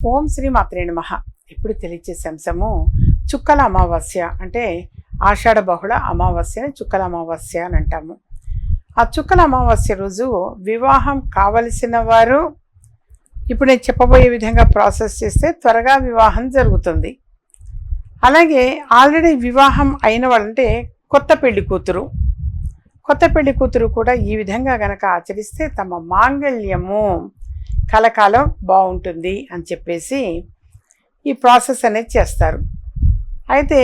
ఓం శ్రీ మాత్రే నమః. ఇప్పుడు తెలియచేసే అంశము చుక్కల అమావాస్య. అంటే ఆషాఢ బహుళ అమావాస్యని చుక్కల అమావాస్య అని అంటాము. ఆ చుక్కల అమావాస్య రోజు వివాహం కావలసిన వారు ఇప్పుడు నేను చెప్పబోయే విధంగా ప్రాసెస్ చేస్తే త్వరగా వివాహం జరుగుతుంది. అలాగే ఆల్రెడీ వివాహం అయిన వాళ్ళంటే కొత్త పెళ్ళి కూతురు. కొత్త పెళ్ళి కూతురు కూడా ఈ విధంగా గనక ఆచరిస్తే తమ మాంగళ్యము కలకాలం బాగుంటుంది అని చెప్పేసి ఈ ప్రాసెస్ అనేది చేస్తారు. అయితే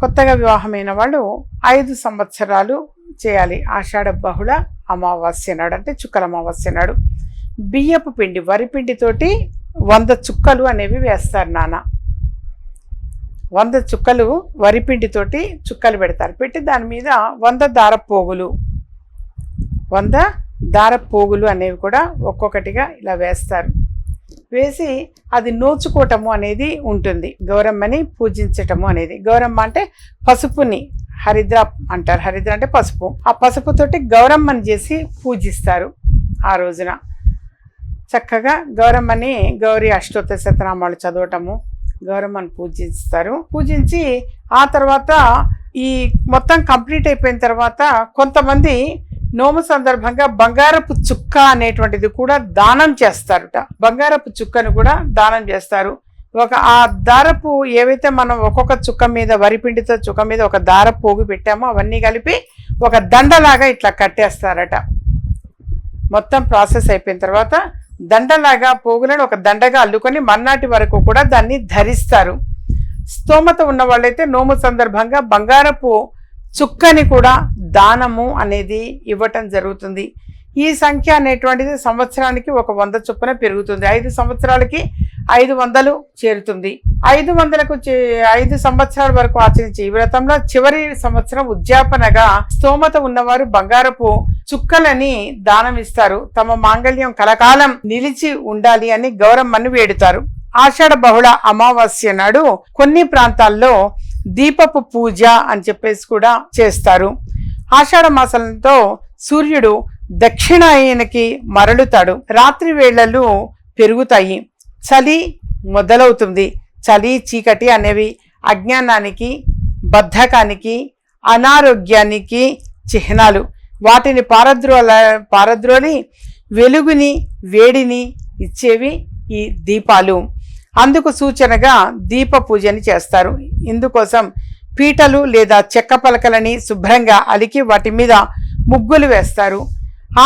కొత్తగా వివాహమైన వాళ్ళు ఐదు సంవత్సరాలు చేయాలి. ఆషాఢ బహుళ అమావాస్య నాడు అంటే చుక్కల అమావాస్య నాడు. బియ్యపు పిండి వరి పిండితోటి వంద చుక్కలు అనేవి వేస్తారు నాన్న. వంద చుక్కలు వరి పిండితోటి చుక్కలు పెడతారు. పెట్టి దాని మీద వంద దారపోగులు వంద దారపోగులు అనేవి కూడా ఒక్కొక్కటిగా ఇలా వేస్తారు. వేసి అది నోచుకోవటము అనేది ఉంటుంది. గౌరమ్మని పూజించటము అనేది. గౌరమ్మ అంటే పసుపుని హరిద్ర అంటారు. హరిద్ర అంటే పసుపు. ఆ పసుపుతోటి గౌరమ్మని చేసి పూజిస్తారు ఆ రోజున. చక్కగా గౌరమ్మని గౌరీ అష్టోత్తర శతనామాలు చదవటము గౌరమ్మని పూజిస్తారు. పూజించి ఆ తర్వాత ఈ మొత్తం కంప్లీట్ అయిపోయిన తర్వాత కొంతమంది నోము సందర్భంగా బంగారపు చుక్క అనేటువంటిది కూడా దానం చేస్తారట. బంగారపు చుక్కను కూడా దానం చేస్తారు. ఒక ఆ దారపు ఏవైతే మనం ఒక్కొక్క చుక్క మీద వరిపిండితో చుక్క మీద ఒక దార పోగు పెట్టామో అవన్నీ కలిపి ఒక దండలాగా ఇట్లా కట్టేస్తారట. మొత్తం ప్రాసెస్ అయిపోయిన తర్వాత దండలాగా పోగులను ఒక దండగా అల్లుకొని మన్నాటి వరకు కూడా దాన్ని ధరిస్తారు. స్తోమత ఉన్న వాళ్ళైతే నోము సందర్భంగా బంగారపు చుక్కని కూడా దానము అనేది ఇవ్వటం జరుగుతుంది. ఈ సంఖ్య అనేటువంటిది సంవత్సరానికి ఒక వంద చొప్పున పెరుగుతుంది. ఐదు సంవత్సరాలకి ఐదు వందలు చేరుతుంది. ఐదు వందలకు చే- ఐదు సంవత్సరాల వరకు ఆచరించే ఈ వ్రతంలో చివరి సంవత్సరం ఉద్యాపనగా స్తోమత ఉన్నవారు బంగారపు చుక్కలని దానం ఇస్తారు తమ మాంగళ్యం కలకాలం నిలిచి ఉండాలి అని గౌరమ్మని వేడుతారు. ఆషాఢ బహుళ అమావాస్య నాడు కొన్ని ప్రాంతాల్లో దీపపు పూజ అని చెప్పేసి కూడా చేస్తారు. ఆషాఢ మాసంతో సూర్యుడు దక్షిణాయనకి మరలుతాడు. రాత్రి వేళలు పెరుగుతాయి. చలి మొదలవుతుంది. చలి చీకటి అనేవి అజ్ఞానానికి బద్ధకానికి అనారోగ్యానికి చిహ్నాలు. వాటిని పారద్రోల పారద్రోలి వెలుగుని వేడిని ఇచ్చేవి ఈ దీపాలు. అందుకు సూచనగా దీప పూజని చేస్తారు. ఇందుకోసం పీటలు లేదా చెక్క పలకలని శుభ్రంగా అలికి వాటి మీద ముగ్గులు వేస్తారు.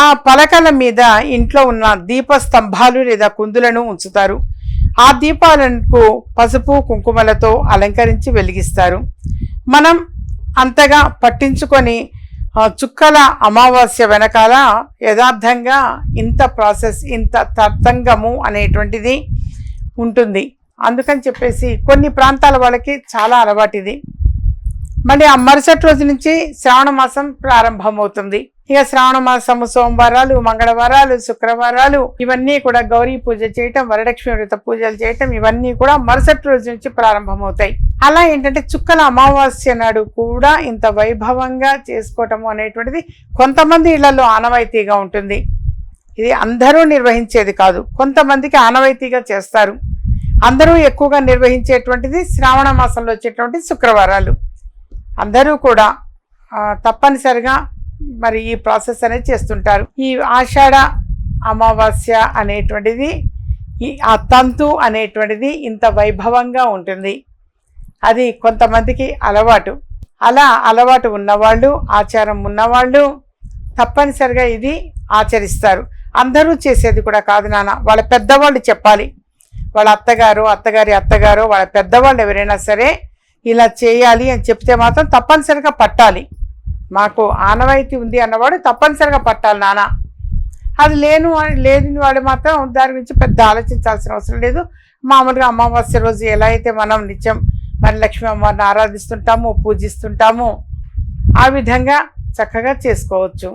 ఆ పలకల మీద ఇంట్లో ఉన్న దీప స్తంభాలు లేదా కుందులను ఉంచుతారు. ఆ దీపాలకు పసుపు కుంకుమలతో అలంకరించి వెలిగిస్తారు. మనం అంతగా పట్టించుకొని చుక్కల అమావాస్య వెనకాల యథార్థంగా ఇంత ప్రాసెస్ ఇంత తర్తంగము అనేటువంటిది ఉంటుంది. అందుకని చెప్పేసి కొన్ని ప్రాంతాల వాళ్ళకి చాలా అలవాటు ఇది మళ్ళీ ఆ మరుసటి రోజు నుంచి శ్రావణ మాసం ప్రారంభమవుతుంది. ఇక శ్రావణ మాసము సోమవారాలు మంగళవారాలు శుక్రవారాలు ఇవన్నీ కూడా గౌరీ పూజ చేయటం వరలక్ష్మి వ్రత పూజలు చేయటం ఇవన్నీ కూడా మరుసటి రోజు నుంచి ప్రారంభమవుతాయి. అలా ఏంటంటే చుక్కల అమావాస్య నాడు కూడా ఇంత వైభవంగా చేసుకోవటము అనేటువంటిది కొంతమంది ఇళ్ళలో ఆనవాయితీగా ఉంటుంది. ఇది అందరూ నిర్వహించేది కాదు కొంతమందికి ఆనవాయితీగా చేస్తారు. అందరూ ఎక్కువగా నిర్వహించేటువంటిది శ్రావణ మాసంలో వచ్చేటువంటి శుక్రవారాలు. అందరూ కూడా తప్పనిసరిగా మరి ఈ ప్రాసెస్ అనేది చేస్తుంటారు. ఈ ఆషాఢ అమావాస్య అనేటువంటిది ఈ ఆ తంతు అనేటువంటిది ఇంత వైభవంగా ఉంటుంది. అది కొంతమందికి అలవాటు. అలా అలవాటు ఉన్నవాళ్ళు ఆచారం ఉన్నవాళ్ళు తప్పనిసరిగా ఇది ఆచరిస్తారు. అందరూ చేసేది కూడా కాదు నాన్న వాళ్ళ పెద్దవాళ్ళు చెప్పాలి. వాళ్ళ అత్తగారు అత్తగారి అత్తగారు వాళ్ళ పెద్దవాళ్ళు ఎవరైనా సరే ఇలా చేయాలి అని చెప్తే మాత్రం తప్పనిసరిగా పట్టాలి. మాకు ఆనవాయితీ ఉంది అన్నవాడు తప్పనిసరిగా పట్టాలి నాన్న అది లేను లేని వాడు మాత్రం దాని గురించి పెద్ద ఆలోచించాల్సిన అవసరం లేదు. మామూలుగా అమావాస్య రోజు ఎలా అయితే మనం నిత్యం మరి లక్ష్మీ అమ్మవారిని ఆరాధిస్తుంటాము పూజిస్తుంటాము ఆ విధంగా చక్కగా చేసుకోవచ్చు.